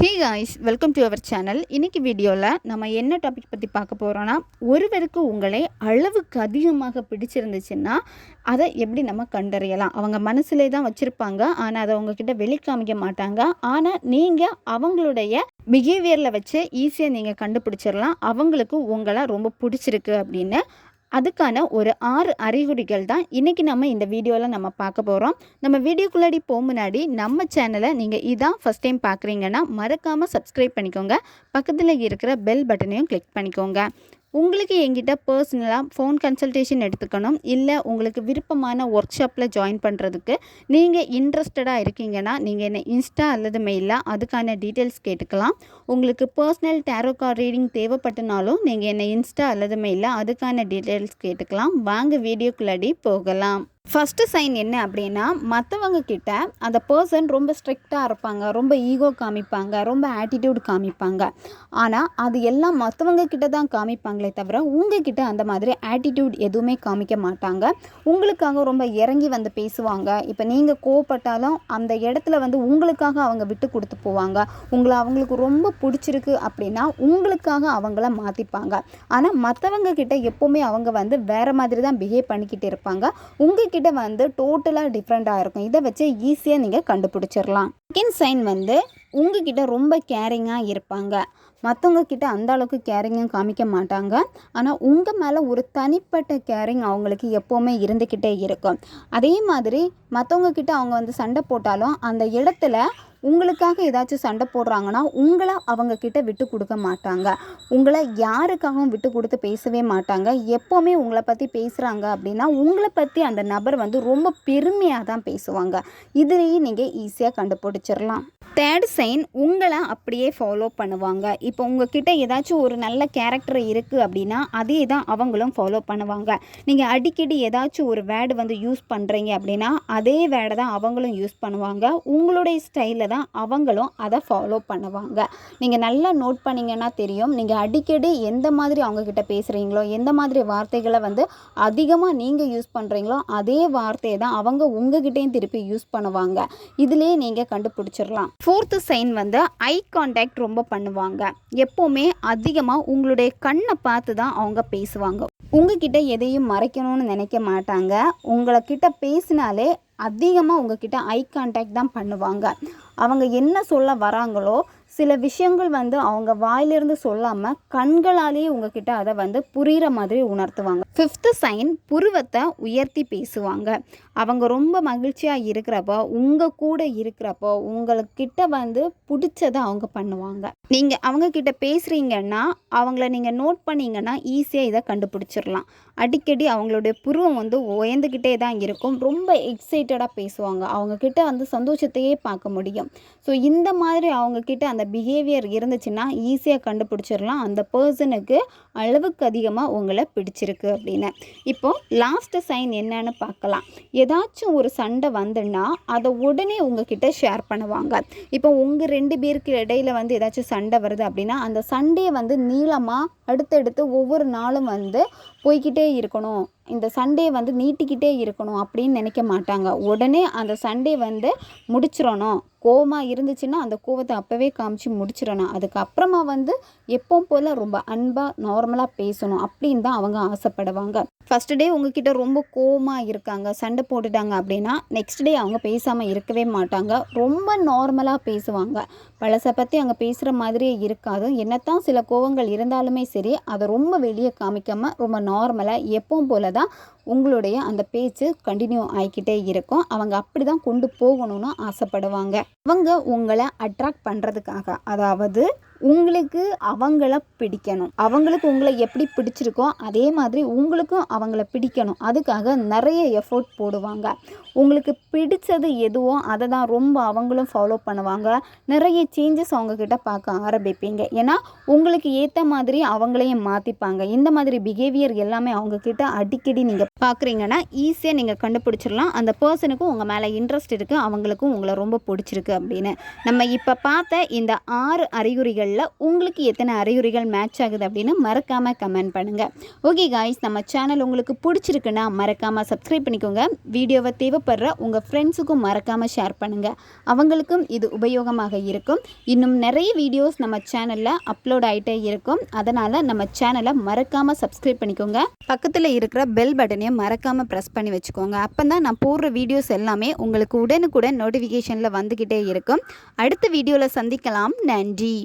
Hey guys welcome to our channel இன்னைக்கு வீடியோவில் நம்ம என்ன டாபிக் பற்றி பார்க்க போகிறோன்னா ஒருவருக்கு உங்களை அளவுக்கு அதிகமாக பிடிச்சிருந்துச்சுன்னா அதை எப்படி நம்ம கண்டறியலாம்? அவங்க மனசுலே தான் வச்சுருப்பாங்க ஆனால் அதை அவங்கக்கிட்ட வெளிக்காமிக்க மாட்டாங்க. ஆனால் நீங்கள் அவங்களுடைய பிஹேவியரில் வச்சு ஈஸியாக நீங்கள் கண்டுபிடிச்சிடலாம் அவங்களுக்கு உங்களை ரொம்ப பிடிச்சிருக்கு அப்படின்னு அதுக்கான ஒரு ஆறு அறிகுறிகள் தான் இன்றைக்கி நம்ம இந்த வீடியோவில் நம்ம பார்க்க போகிறோம் நம்ம வீடியோக்குள்ளாடி போக முன்னாடி நம்ம சேனலை நீங்கள் இதான் ஃபஸ்ட் டைம் பார்க்குறீங்கன்னா மறக்காமல் சப்ஸ்கிரைப் பண்ணிக்கோங்க. பக்கத்தில் இருக்கிற பெல் பட்டனையும் கிளிக் பண்ணிக்கோங்க. உங்களுக்கு எங்கிட்ட பர்சனலாக ஃபோன் கன்சல்டேஷன் எடுத்துக்கணும். இல்லை உங்களுக்கு விருப்பமான ஒர்க் ஷாப்பில் ஜாயின் பண்ணுறதுக்கு நீங்கள் இன்ட்ரெஸ்டடாக இருக்கீங்கன்னா நீங்கள் என்ன இன்ஸ்டா அல்லது மெயிலில் அதுக்கான டீட்டெயில்ஸ் கேட்டுக்கலாம். உங்களுக்கு பர்சனல் டேரோ கார் ரீடிங் தேவைப்பட்டனாலும் நீங்கள் என்ன இன்ஸ்டா அல்லது மெயிலில் அதுக்கான டீட்டெயில்ஸ் கேட்டுக்கலாம். வாங்க வீடியோக்குள்ளாடி போகலாம். ஃபஸ்ட்டு சைன் என்ன அப்படின்னா மற்றவங்க கிட்ட அந்த பர்சன் ரொம்ப ஸ்ட்ரிக்டாக இருப்பாங்க ரொம்ப ஈகோ காமிப்பாங்க ரொம்ப ஆட்டிடியூட் காமிப்பாங்க. ஆனால் அது எல்லாம் மற்றவங்க கிட்ட தான் காமிப்பாங்களே தவிர உங்ககிட்ட அந்த மாதிரி ஆட்டிடியூட் எதுவுமே காமிக்க மாட்டாங்க. உங்களுக்காக ரொம்ப இறங்கி வந்து பேசுவாங்க. இப்போ நீங்கள் கோவப்பட்டாலும் அந்த இடத்துல வந்து உங்களுக்காக அவங்க விட்டு கொடுத்து போவாங்க. உங்களை அவங்களுக்கு ரொம்ப பிடிச்சிருக்கு அப்படின்னா உங்களுக்காக அவங்கள மாற்றிப்பாங்க ஆனால் மற்றவங்க கிட்ட எப்போவுமே அவங்க வந்து வேறு மாதிரி தான் பிஹேவ் பண்ணிக்கிட்டு இருப்பாங்க. உங்ககிட்ட வந்து டோட்டலாக டிஃப்ரெண்ட்டாக இருக்கும். இதை வச்சு ஈஸியாக நீங்கள் கண்டுபிடிச்சிடலாம் செகண்ட் சைன் வந்து உங்ககிட்ட ரொம்ப கேரிங்காக இருப்பாங்க. மற்றவங்க கிட்ட அந்த அளவுக்கு கேரிங்கும் காமிக்க மாட்டாங்க. ஆனால் உங்கள் மேலே ஒரு தனிப்பட்ட கேரிங் அவங்களுக்கு எப்போவுமே இருந்துக்கிட்டே இருக்கும். அதே மாதிரி மற்றவங்க கிட்ட அவங்க வந்து சண்டை போட்டாலும் அந்த இடத்துல உங்களுக்காக ஏதாச்சும் சண்டை போடுறாங்கன்னா உங்களை அவங்க கிட்ட விட்டு கொடுக்க மாட்டாங்க. உங்களை யாருக்காகவும் விட்டு கொடுத்து பேசவே மாட்டாங்க. எப்போவுமே உங்களை பற்றி பேசுகிறாங்க அப்படின்னா உங்களை பற்றி அந்த நபர் வந்து ரொம்ப பெருமையாக தான் பேசுவாங்க. இதுலேயே நீங்கள் ஈஸியாக கண்டுபிடிச்சிடலாம் தேர்ட் சைன் உங்களை அப்படியே ஃபாலோ பண்ணுவாங்க. இப்போ உங்ககிட்ட ஏதாச்சும் ஒரு நல்ல கேரக்டர் இருக்குது அப்படின்னா அதே தான் அவங்களும் ஃபாலோ பண்ணுவாங்க. நீங்கள் அடிக்கடி ஏதாச்சும் ஒரு வேர்டு வந்து யூஸ் பண்ணுறீங்க அப்படின்னா அதே வேர்டை தான் அவங்களும் யூஸ் பண்ணுவாங்க. உங்களுடைய ஸ்டைலில் தான் அவங்களும் அதை ஃபாலோ பண்ணுவாங்க. நீங்கள் நல்லா நோட் பண்ணிங்கன்னா தெரியும். நீங்கள் அடிக்கடி எந்த மாதிரி அவங்கக்கிட்ட பேசுகிறீங்களோ எந்த மாதிரி வார்த்தைகளை வந்து அதிகமாக நீங்கள் யூஸ் பண்ணுறீங்களோ அதே வார்த்தையை தான் அவங்க உங்ககிட்டேயும் திருப்பி யூஸ் பண்ணுவாங்க. இதிலே நீங்கள் கண்டுபிடிச்சிடலாம் ஃபோர்த்து சைன் வந்து ஐ கான்டாக்ட் ரொம்ப பண்ணுவாங்க. எப்போவுமே அதிகமாக உங்களுடைய கண்ணை பார்த்து தான் அவங்க பேசுவாங்க. உங்ககிட்ட எதையும் மறைக்கணும்னு நினைக்க மாட்டாங்க. உங்களை கிட்ட பேசினாலே அதிகமாக உங்ககிட்ட ஐ கான்டாக்ட் தான் பண்ணுவாங்க. அவங்க என்ன சொல்ல வராங்களோ சில விஷயங்கள் வந்து அவங்க வாயிலிருந்து சொல்லாமல் கண்களாலேயே உங்ககிட்ட அதை வந்து புரிகிற மாதிரி உணர்த்துவாங்க. ஃபிஃப்த்து சைன் புருவத்தை உயர்த்தி பேசுவாங்க. அவங்க ரொம்ப மகிழ்ச்சியாக இருக்கிறப்போ உங்கள் கூட இருக்கிறப்போ உங்களுக்கிட்ட வந்து பிடிச்சதை அவங்க பண்ணுவாங்க. நீங்கள் அவங்கக்கிட்ட பேசுகிறீங்கன்னா அவங்கள நீங்கள் நோட் பண்ணிங்கன்னா ஈஸியாக இதை கண்டுபிடிச்சிடலாம். அடிக்கடி அவங்களுடைய புருவம் வந்து உயர்ந்துக்கிட்டே தான் இருக்கும். ரொம்ப எக்ஸைட்டடாக பேசுவாங்க. அவங்கக்கிட்ட வந்து சந்தோஷத்தையே பார்க்க முடியும். ஸோ இந்த மாதிரி அவங்கக்கிட்ட அந்த பிஹேவியர் இருந்துச்சுன்னா ஈஸியாக கண்டுபிடிச்சிடலாம். அந்த பர்சனுக்கு அளவுக்கு அதிகமாக உங்களை பிடிச்சிருக்கு. அப்படின்னு இப்போது லாஸ்ட்டு சைன் என்னன்னு பார்க்கலாம். ஏதாச்சும் ஒரு சண்டை வந்துன்னா அதை உடனே உங்ககிட்ட ஷேர் பண்ணுவாங்க. இப்போ உங்கள் ரெண்டு பேருக்கு இடையில வந்து ஏதாச்சும் சண்டை வருது அப்படின்னா அந்த சண்டையை வந்து நீளமாக அடுத்தடுத்து ஒவ்வொரு நாளும் வந்து போய்கிட்டே இருக்கணும். இந்த சண்டே வந்து நீட்டிக்கிட்டே இருக்கணும் அப்படின்னு நினைக்க மாட்டாங்க. உடனே அந்த சண்டே வந்து முடிச்சிடணும். கோவமாக இருந்துச்சுன்னா அந்த கோவத்தை அப்போவே காமிச்சு முடிச்சிடணும். அதுக்கப்புறமா வந்து எப்பவும் போல் ரொம்ப அன்பாக நார்மலாக பேசணும் அப்படின்னு தான் அவங்க ஆசைப்படுவாங்க. ஃபஸ்ட் டே உங்ககிட்ட ரொம்ப கோவமாக இருக்காங்க சண்டை போட்டுட்டாங்க அப்படின்னா நெக்ஸ்ட் டே அவங்க பேசாமல் இருக்கவே மாட்டாங்க. ரொம்ப நார்மலாக பேசுவாங்க. பழசை பற்றி அங்கே பேசுகிற மாதிரியே இருக்காது. என்னத்தான் சில கோவங்கள் இருந்தாலுமே சரி அதை ரொம்ப வெளியே காமிக்காமல் ரொம்ப நார்மலாக எப்பவும் போல தான் உங்களுடைய அந்த பேச்சு கண்டினியூ ஆகிக்கிட்டே இருக்கும். அவங்க அப்படி தான் கொண்டு போகணும்னு ஆசைப்படுவாங்க. அவங்க உங்களை அட்ராக்ட் பண்ணுறதுக்காக அதாவது உங்களுக்கு அவங்கள பிடிக்கணும். அவங்களுக்கு உங்களை எப்படி பிடிச்சிருக்கோ அதே மாதிரி உங்களுக்கும் அவங்கள பிடிக்கணும். அதுக்காக நிறைய எஃபோர்ட் போடுவாங்க. உங்களுக்கு பிடிச்சது எதுவோ அதை தான் ரொம்ப அவங்களும் ஃபாலோ பண்ணுவாங்க. நிறைய சேஞ்சஸ் அவங்கக்கிட்ட பார்க்க ஆரம்பிப்பீங்க. ஏன்னா உங்களுக்கு ஏற்ற மாதிரி அவங்களையும் மாற்றிப்பாங்க இந்த மாதிரி பிஹேவியர் எல்லாமே அவங்கக்கிட்ட அடிக்கடி நீங்கள் பார்க்குறீங்கன்னா ஈஸியாக நீங்கள் கண்டுபிடிச்சிடலாம். அந்த பர்சனுக்கும் உங்கள் மேலே இன்ட்ரெஸ்ட் இருக்குது அவங்களுக்கும் உங்களை ரொம்ப பிடிச்சிருக்கு அப்படின்னு. நம்ம இப்போ பார்த்த இந்த ஆறு அறிகுறிகளில் உங்களுக்கு எத்தனை அறிகுறிகள் மேட்ச் ஆகுது அப்படின்னு மறக்காமல் கமெண்ட் பண்ணுங்கள் ஓகே காய்ஸ் நம்ம சேனல் உங்களுக்கு பிடிச்சிருக்குன்னா மறக்காமல் சப்ஸ்கிரைப் பண்ணிக்கோங்க. வீடியோவை தேவைப்படுற உங்கள் ஃப்ரெண்ட்ஸுக்கும் மறக்காமல் ஷேர் பண்ணுங்கள் அவங்களுக்கும் இது உபயோகமாக இருக்கும். இன்னும் நிறைய வீடியோஸ் நம்ம சேனலில் அப்லோட் ஆகிட்டே இருக்கும். அதனால் நம்ம சேனலை மறக்காமல் சப்ஸ்கிரைப் பண்ணிக்கோங்க. பக்கத்தில் இருக்கிற பெல் பட்டனையும் மறக்காமல் ப்ரெஸ் பண்ணி வச்சுக்கோங்க. அப்போ தான் நான் போடுற வீடியோஸ் எல்லாமே உங்களுக்கு உடனுக்குடன் நோட்டிஃபிகேஷனில் வந்துக்கிட்டே இருக்கும். அடுத்த வீடியோவில் சந்திக்கலாம். நன்றி.